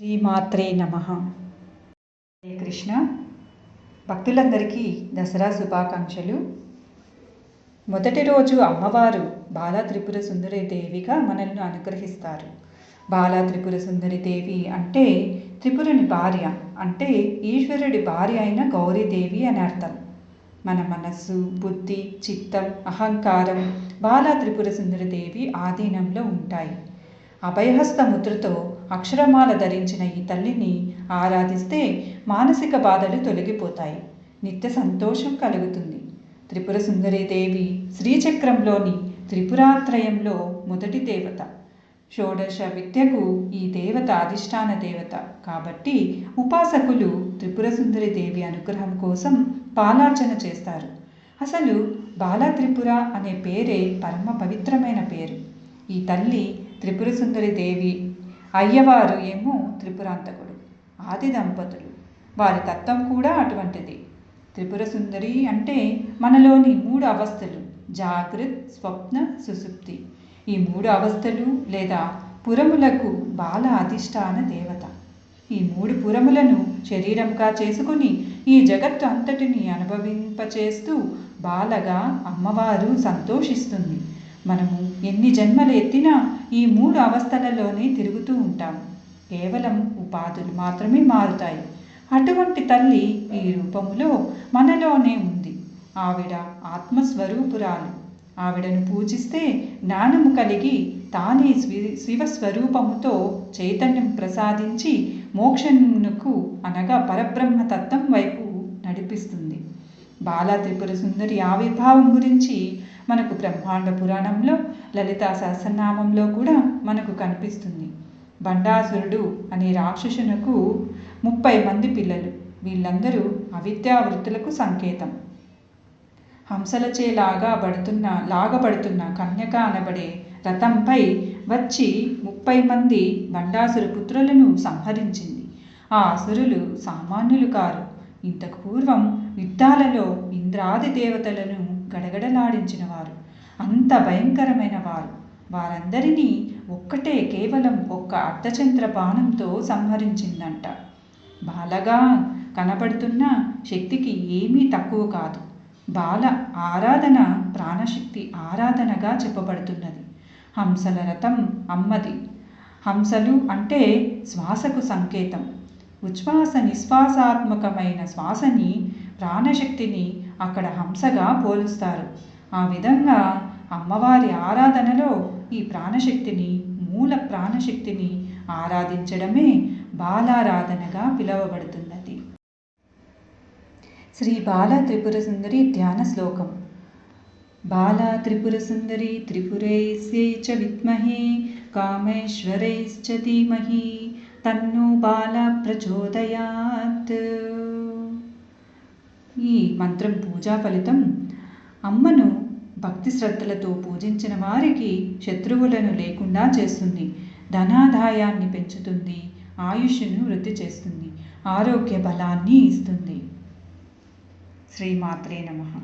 శ్రీమాత్రే నమ. హరే కృష్ణ. భక్తులందరికీ దసరా శుభాకాంక్షలు. మొదటి రోజు అమ్మవారు బాలా త్రిపుర సుందరి దేవిగా మనల్ని అనుగ్రహిస్తారు. బాలా త్రిపుర సుందరి దేవి అంటే త్రిపురుని భార్య అంటే ఈశ్వరుడి భార్య అయిన గౌరీదేవి అని అర్థం. మన మనస్సు బుద్ధి చిత్తం అహంకారం బాలా త్రిపుర సుందరి దేవి ఆధీనంలో ఉంటాయి. అభయహస్త ముద్రతో అక్షరమాల ధరించిన ఈ తల్లిని ఆరాధిస్తే మానసిక బాధలు తొలగిపోతాయి. నిత్య సంతోషం కలుగుతుంది. త్రిపుర సుందరీదేవి శ్రీచక్రంలోని త్రిపురాత్రయంలో మొదటి దేవత. షోడశ విద్యకు ఈ దేవత అధిష్టాన దేవత. కాబట్టి ఉపాసకులు త్రిపుర సుందరి దేవి అనుగ్రహం కోసం పాలార్చన చేస్తారు. అసలు బాలత్రిపుర అనే పేరే పరమ పవిత్రమైన పేరు. ఈ తల్లి త్రిపుర సుందరి దేవి అయ్యవారు ఏమో త్రిపురాంతకుడు ఆది దంపతులు. వారి తత్వం కూడా అటువంటిది. త్రిపుర సుందరి అంటే మనలోని మూడు అవస్థలు జాగృత్ స్వప్న సుసుప్తి. ఈ మూడు అవస్థలు లేదా పురములకు బాల అధిష్టాన దేవత. ఈ మూడు పురములను శరీరంగా చేసుకుని ఈ జగత్తు అంతటిని అనుభవింపచేస్తూ బాలగా అమ్మవారు సంతోషిస్తుంది. మనము ఎన్ని జన్మలు ఎత్తినా ఈ మూడు అవస్థలలోనే తిరుగుతూ ఉంటాం. కేవలం ఉపాధులు మాత్రమే మారుతాయి. అటువంటి తల్లి ఈ రూపములో మనలోనే ఉంది. ఆవిడ ఆత్మస్వరూపురాలు. ఆవిడను పూజిస్తే జ్ఞానము కలిగి తానే స్వి శివస్వరూపముతో చైతన్యం ప్రసాదించి మోక్షమునకు అనగా పరబ్రహ్మతత్వం వైపు నడిపిస్తుంది. బాలా త్రిపుర సుందరి ఆవిర్భావం గురించి మనకు బ్రహ్మాండ పురాణంలో లలితా సహస్రనామంలో కూడా మనకు కనిపిస్తుంది. బండాసురుడు అనే రాక్షసునకు ముప్పై మంది పిల్లలు. వీళ్ళందరూ అవిద్యావృత్తులకు సంకేతం. హంసలచే లాగా పడుతున్న లాగబడుతున్న కన్యక అనబడే రథంపై వచ్చి ముప్పై మంది బండాసురు పుత్రులను సంహరించింది. ఆ అసురులు సామాన్యులు కారు. ఇంతకు పూర్వం యుద్ధాలలో ఇంద్రాది దేవతలను గడగడలాడించిన వారు అంత భయంకరమైన వారు వారందరినీ ఒక్కటే కేవలం ఒక్క అర్ధచంద్ర బాణంతో సంహరించిందంట. బాలగా కనబడుతున్న శక్తికి ఏమీ తక్కువ కాదు. బాల ఆరాధన ప్రాణశక్తి ఆరాధనగా చెప్పబడుతున్నది. హంసల రథం అమ్మది. హంసలు అంటే శ్వాసకు సంకేతం. ఉచ్ఛ్వాస నిశ్వాసాత్మకమైన శ్వాసని ప్రాణశక్తిని అక్కడ హంసగా పోలుస్తారు. ఆ విధంగా అమ్మవారి ఆరాధనలో ఈ ప్రాణశక్తిని మూల ప్రాణశక్తిని ఆరాధించడమే బాలారాధనగా పిలువబడుతున్నది. శ్రీ బాల త్రిపుర సుందరి ధ్యాన శ్లోకం. బాలా త్రిపుర సుందరి త్రిపురైస్యై చ విద్మహే కామేశ్వరైశ్చ ధీమహి తన్ను బాల ప్రచోదయాత్. ఈ మంత్రం పూజా ఫలితం. అమ్మను భక్తి శ్రద్ధలతో పూజించిన వారికి శత్రువులను లేకుండా చేస్తుంది. ధనాదాయాన్ని పెంచుతుంది. ఆయుష్ను వృద్ధి చేస్తుంది. ఆరోగ్య బలాన్ని ఇస్తుంది. శ్రీమాత్రే నమ.